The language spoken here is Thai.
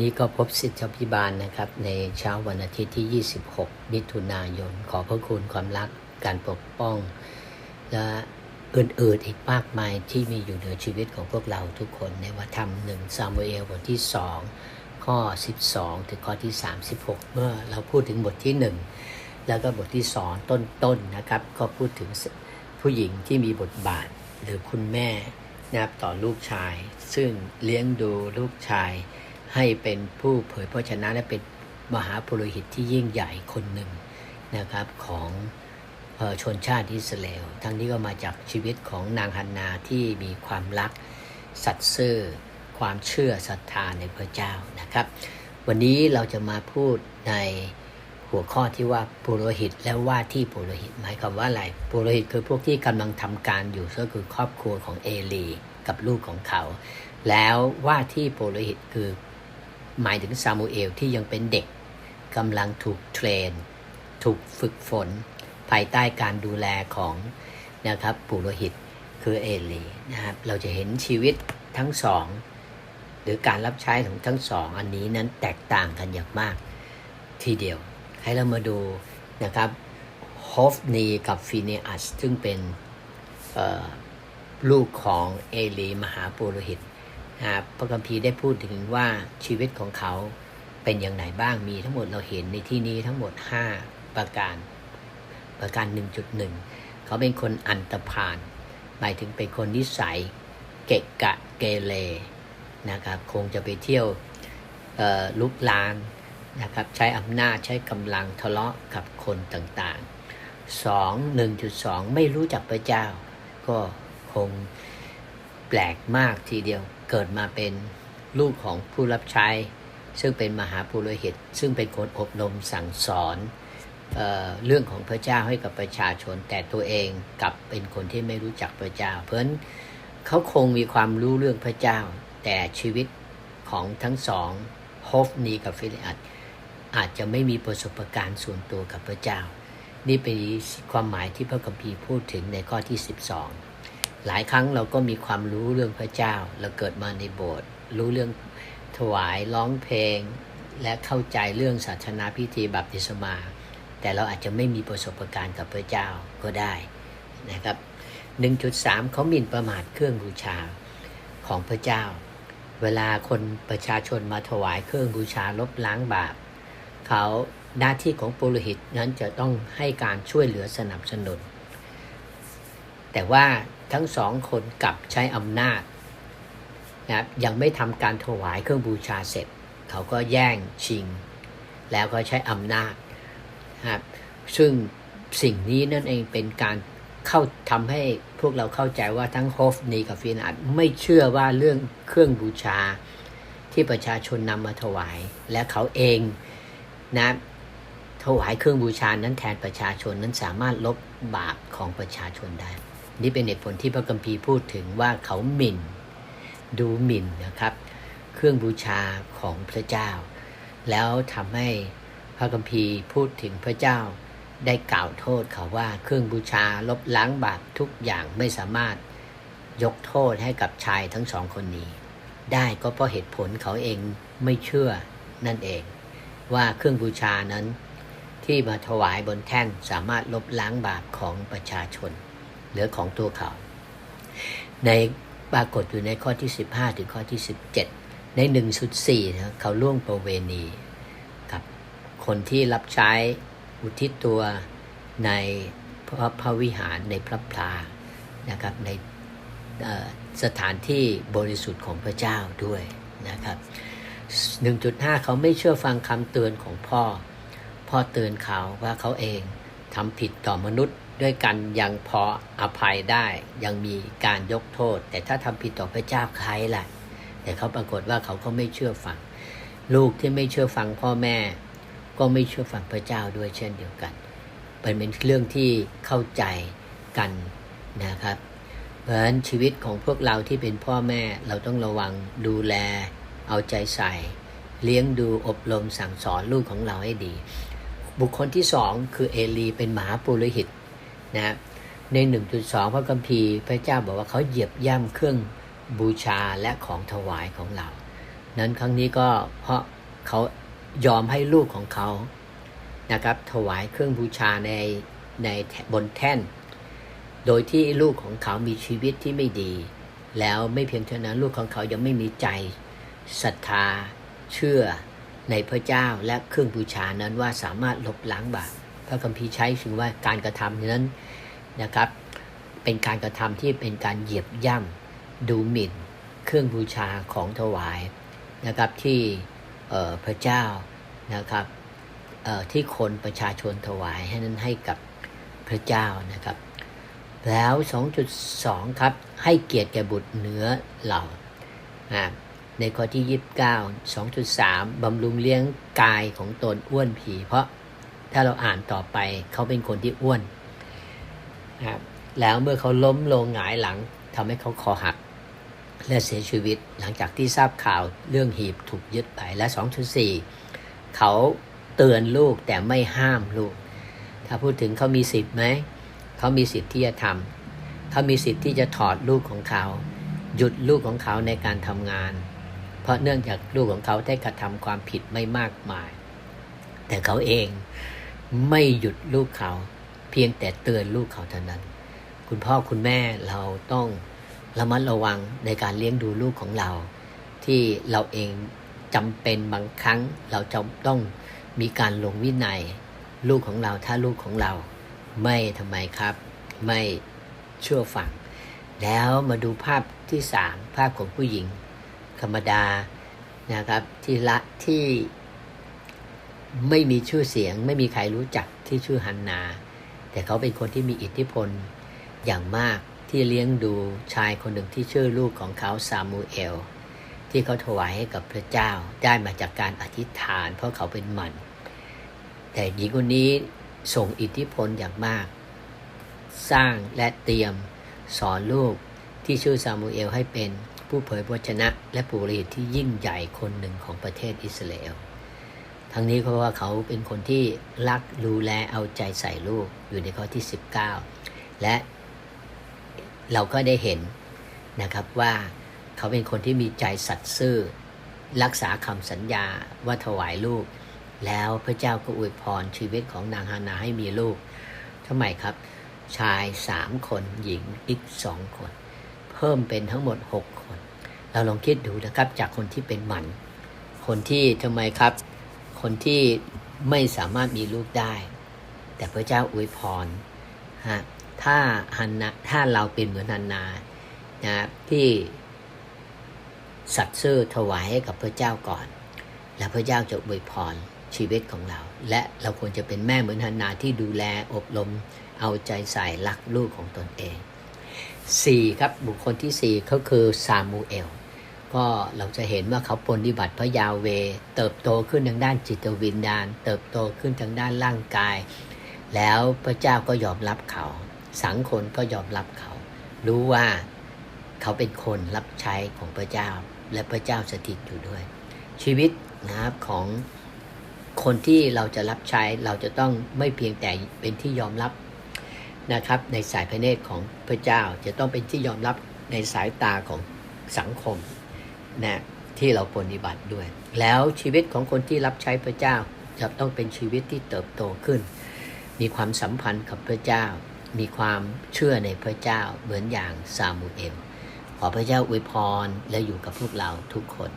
นี้ก็พบสิทธิพิบาลนะครับ ในเช้าวันอาทิตย์ที่ 26 มิถุนายน ขอพระคุณความรักการปกป้อง และอื่นๆอีกมากมายที่มีอยู่ในชีวิตของพวกเราทุกคนในวัธรรมหนึ่งซามูเอลบทที่ 2 ข้อ 12 ถึงข้อที่ 36 เมื่อเราพูดถึงบทที่ 1 แล้วก็บทที่สองต้นๆนนะครับ ก็พูดถึงผู้หญิงที่มีบทบาทหรือคุณแม่นะครับต่อลูกชาย ซึ่งเลี้ยงดูลูกชาย ให้เป็นผู้เผยพระชนะและเป็นมหาปุโรหิตที่ยิ่งใหญ่คนหนึ่งนะครับของออชนชาติอิสราเอลทั้งนี้ก็มาจากชีวิตของนางฮันนาที่มีความรัก สัตย์ซื่อ ความเชื่อศรัทธาในพระเจ้านะครับ วันนี้เราจะมาพูดในหัวข้อที่ว่าปุโรหิตและว่าที่ปุโรหิตหมายความว่าอะไรปุโรหิตคือพวกที่กำลังทำการอยู่ก็คือครอบครัวของเอลี กับลูกของเขา แล้วว่าที่ปุโรหิตคือ หมายถึงซามูเอลที่ยังเป็นเด็กกำลังถูกเทรน ถูกฝึกฝน ภายใต้การดูแลของนะครับปุโรหิตคือเอลีนะครับเราจะเห็นชีวิตทั้งสอง หรือการรับใช้ของทั้งสอง อันนี้นั้นแตกต่างกันอย่างมากทีเดียว ให้เรามาดูนะครับฮอฟนีกับฟีเนอัสซึ่งเป็นลูกของเอลีมหาปุโรหิต พระคัมภีร์ได้พูดถึงว่าชีวิตของเขาเป็นอย่างไรบ้างมีทั้งหมดเราเห็นในที่นี้ทั้งหมด 5 ประการ ประการ 1.1 เขาเป็นคนอันตรพานหมายถึงเป็นคนนิสัยเกะกะเกเรนะครับคงจะไปเที่ยวลุกลานนะครับใช้อำนาจใช้กำลังทะเลาะกับคนต่างๆ 2 1.2 ไม่รู้จักพระเจ้า ก็คง แปลกมากทีเดียวเกิดมาเป็นลูกของผู้รับใช้ ซึ่งเป็นมหาปุโรหิต ซึ่งเป็นคนอบรมสั่งสอนเออเรื่องของพระเจ้าให้กับประชาชน แต่ตัวเองกลับเป็นคนที่ไม่รู้จักพระเจ้า เพราะนั้นเขาคงมีความรู้เรื่องพระเจ้า แต่ชีวิตของทั้งสองโฮฟนีกับฟิลิอัตอาจจะไม่มีประสบการณ์ส่วนตัวกับพระเจ้า นี่เป็นความหมายที่พระคัมภีร์พูดถึงในข้อที่ 12 หลายครั้งเราก็มีความรู้เรื่องพระเจ้า เราเกิดมาในโบสถ์รู้เรื่องถวายร้องเพลง และเข้าใจเรื่องศาสนาพิธีบัพติศมา แต่เราอาจจะไม่มีประสบการณ์กับพระเจ้าก็ได้นะครับ 1.3 เขาหมิ่นประมาทเครื่องบูชาของพระเจ้า เวลาคนประชาชนมาถวายเครื่องบูชาลบล้างบาปเขาหน้าที่ของปุโรหิตนั้นจะต้องให้การช่วยเหลือสนับสนุน แต่ว่าทั้งสองคนกลับใช้อำนาจนะครับยังไม่ทำการถวายเครื่องบูชาเสร็จ เขาก็แย่งชิง แล้วก็ใช้อำนาจนะครับซึ่งสิ่งนี้นั่นเองเป็นการเข้าทำให้พวกเราเข้าใจว่าทั้งโฮฟนีกับฟีนัดไม่เชื่อว่าเรื่องเครื่องบูชาที่ประชาชนนำมาถวาย และเขาเองนะถวายเครื่องบูชานั้นแทนประชาชนนั้นสามารถลบบาปของประชาชนได้ นี่เป็นเหตุผลที่พระคัมภีพูดถึงว่าเขาหมิ่น ดูหมิ่นนะครับ เครื่องบูชาของพระเจ้า แล้วทำให้พระคัมภีพูดถึงพระเจ้า ได้กล่าวโทษเขาว่าเครื่องบูชาลบล้างบาปทุกอย่างไม่สามารถยกโทษให้กับชายทั้งสองคนนี้ ได้ก็เพราะเหตุผลเขาเองไม่เชื่อนั่นเอง ว่าเครื่องบูชานั้นที่มาถวายบนแท่นสามารถลบล้างบาปของประชาชน หรือของตัวเขา ในปรากฏอยู่ในข้อที่ 15 ถึงข้อที่ 17 ใน1สุด4นะเขาล่วงประเวณีกับคนที่รับใช้อุทิศตัวในพระพระวิหารในพระพลานะครับในสถานที่บริสุทธิ์ของพระเจ้าด้วยนะครับ 1.5 เขาไม่เชื่อฟังคำเตือนของพ่อ พ่อเตือนเขาว่าเขาเองทำผิดต่อมนุษย์ ด้วยกันยังพออภัยได้ ยังมีการยกโทษ แต่ถ้าทำผิดต่อพระเจ้าใครล่ะ แต่เขาปรากฏว่าเขาก็ไม่เชื่อฟัง ลูกที่ไม่เชื่อฟังพ่อแม่ ก็ไม่เชื่อฟังพระเจ้าด้วยเช่นเดียวกันเป็นเป็นเรื่องที่เข้าใจกันนะครับ เพราะฉะนั้นชีวิตของพวกเราที่เป็นพ่อแม่เราต้องระวังดูแล เอาใจใส่ เลี้ยงดูอบรมสั่งสอนลูกของเราให้ดี บุคคลที่สองคือเอลีเป็นหมาปุโรหิต นะใน 1.2 พระคัมภีร์พระเจ้าบอกว่าเขาเหยียบย่ำเครื่องบูชาและของถวายของเรา นั้นครั้งนี้ก็เพราะเขายอมให้ลูกของเขานะครับถวายเครื่องบูชาในในบนแท่น โดยที่ลูกของเขามีชีวิตที่ไม่ดี แล้วไม่เพียงเท่านั้นลูกของเขายังไม่มีใจศรัทธา เชื่อในพระเจ้าและเครื่องบูชานั้นว่าสามารถลบล้างบาป ระคัมภีร์ใช้ถึงว่าการกระทำนั้นนะครับ เป็นการกระทำที่เป็นการเหยียบย่ำดูหมิ่น เครื่องบูชาของถวายนะครับที่พระเจ้านะครับที่คนประชาชนถวายให้นั้นให้กับพระเจ้านะครับ แล้ว 2.2 ครับ ให้เกียรติแก่บุตรเหนือเหล่าอ่าในข้อที่ 29 2.3บำรุงเลี้ยงกายของตนอ้วนผีเพราะ ถ้าเราอ่านต่อไปเขาเป็นคนที่อ้วนนะครับแล้วเมื่อเขาล้มลงหงายหลังทำให้เขาคอหัก และเสียชีวิตหลังจากที่ทราบข่าวเรื่องหีบถูกยึดไปและ 2.4 เขาเตือนลูกแต่ไม่ห้ามลูก ถ้าพูดถึงเขามีสิทธิ์ไหม เขามีสิทธิ์ที่จะทำเขามีสิทธิ์ที่จะถอดลูกของเขา หยุดลูกของเขาในการทำงาน เพราะเนื่องจากลูกของเขาได้กระทำความผิดไม่มากมาย แต่เขาเอง ไม่หยุดลูกเขา เพียงแต่เตือนลูกเขาเท่านั้น คุณพ่อคุณแม่เราต้องระมัดระวังในการเลี้ยงดูลูกของเรา ที่เราเองจำเป็นบางครั้งเราจะต้องมีการลงวินัย ลูกของเราถ้าลูกของเรา ไม่ทำไมครับ ไม่เชื่อฟังแล้วมาดูภาพที่สามภาพของผู้หญิง ธรรมดานะครับที่ละที่ ไม่มีชื่อเสียง ไม่มีใครรู้จักที่ชื่อฮันนา แต่เขาเป็นคนที่มีอิทธิพลอย่างมากที่เลี้ยงดูชายคนหนึ่งที่ชื่อลูกของเขาซามูเอล ที่เขาถวายให้กับพระเจ้าได้มาจากการอธิษฐานเพราะเขาเป็นหมัน แต่หญิงคนนี้ส่งอิทธิพลอย่างมาก สร้างและเตรียมสอนลูกที่ชื่อซามูเอลให้เป็นผู้เผยพระวจนะ และปุโรหิตที่ยิ่งใหญ่คนหนึ่งของประเทศอิสราเอล ทั้งนี้เพราะว่าเขาเป็นคนที่รักดูแลเอาใจใส่ลูกอยู่ในข้อที่ 19 และเราก็ได้เห็นนะครับว่าเขาเป็นคนที่มีใจสัตย์ซื่อ รักษาคำสัญญาว่าถวายลูก แล้วพระเจ้าก็อวยพรชีวิตของนางฮานาให้มีลูกทำไมครับ ชายสามคนหญิงอีกสองคน เพิ่มเป็นทั้งหมดหกคน เราลองคิดดูนะครับจากคนที่เป็นหมัน คนที่ทำไมครับ คนที่ไม่สามารถมีลูกได้ แต่พระเจ้าอวยพรฮะถ้าฮันนาถ้าเราเป็นเหมือนฮันนานะที่สัตย์ซื่อถวายให้กับพระเจ้าก่อน แล้วพระเจ้าจะอวยพรชีวิตของเรา และเราควรจะเป็นแม่เหมือนฮันนาที่ดูแลอบรมเอาใจใส่รักลูกของตนเองสี่ครับบุคคลที่สี่เขาคือซามูเอล ก็เราจะเห็นว่าเขาปฏิบัติพระยาเว เติบโตขึ้นทางด้านจิตวิญญาณ เติบโตขึ้นทางด้านร่างกาย แล้วพระเจ้าก็ยอมรับเขา สังคนก็ยอมรับเขา รู้ว่าเขาเป็นคนรับใช้ของพระเจ้า และพระเจ้าสถิตอยู่ด้วย ชีวิตนะครับของคนที่เราจะรับใช้เราจะต้องไม่เพียงแต่เป็นที่ยอมรับนะครับ ในสายพระเนตรของพระเจ้าจะต้องเป็นที่ยอมรับในสายตาของสังคม นะที่เราปฏิบัติด้วย แล้วชีวิตของคนที่รับใช้พระเจ้าจะต้องเป็นชีวิตที่เติบโตขึ้น มีความสัมพันธ์กับพระเจ้า มีความเชื่อในพระเจ้าเหมือนอย่างซามูเอลขอพระเจ้าอวยพรและอยู่กับพวกเราทุกคน